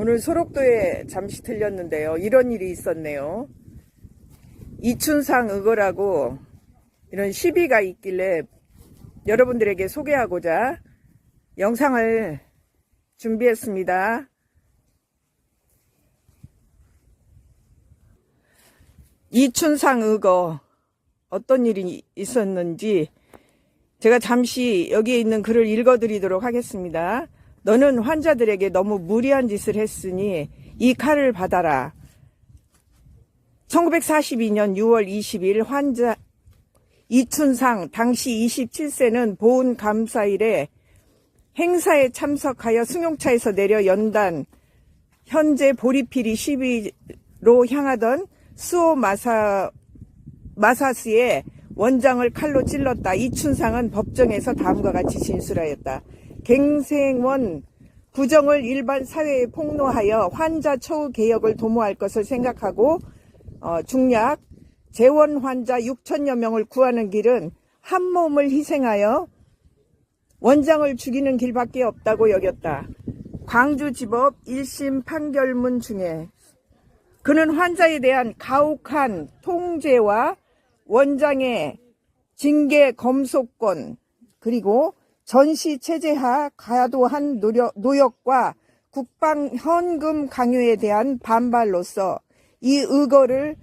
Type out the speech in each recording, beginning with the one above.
오늘 소록도에 잠시 들렸는데요. 이런 일이 있었네요. 이춘상 의거라고 이런 시비가 있길래 여러분들에게 소개하고자 영상을 준비했습니다. 이춘상 의거 어떤 일이 있었는지 제가 잠시 여기에 있는 글을 읽어드리도록 하겠습니다. 너는 환자들에게 너무 무리한 짓을 했으니 이 칼을 받아라. 1942년 6월 20일 환자 이춘상 당시 27세는 보훈 감사일에 행사에 참석하여 승용차에서 내려 연단 현재 보리피리 12로 향하던 수호 마사 마사스의 원장을 칼로 찔렀다. 이춘상은 법정에서 다음과 같이 진술하였다. 갱생원 부정을 일반 사회에 폭로하여 환자 처우 개혁을 도모할 것을 생각하고 어, 중약 재원 환자 6천여 명을 구하는 길은 한 몸을 희생하여 원장을 죽이는 길밖에 없다고 여겼다. 광주지법 1심 판결문 중에 그는 환자에 대한 가혹한 통제와 원장의 징계 검소권 그리고 전시 체제하 과도한 노력, 노역과 국방 현금 강요에 대한 반발로서 이 의거를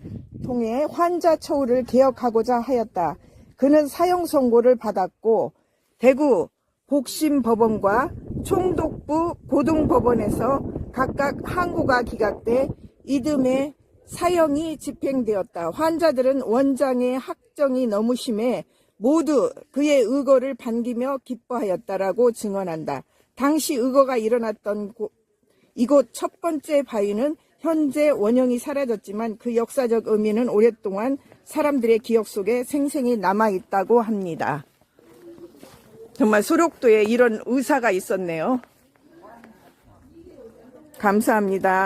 통해 환자 처우를 개혁하고자 하였다. 그는 사형 선고를 받았고 대구 복심법원과 총독부 고등법원에서 각각 항고가 기각돼 이듬해 사형이 집행되었다. 환자들은 원장의 학정이 너무 심해 모두 그의 의거를 반기며 기뻐하였다라고 증언한다. 당시 의거가 일어났던 곳, 이곳 첫 번째 바위는 현재 원형이 사라졌지만 그 역사적 의미는 오랫동안 사람들의 기억 속에 생생히 남아있다고 합니다. 정말 소록도에 이런 의사가 있었네요. 감사합니다.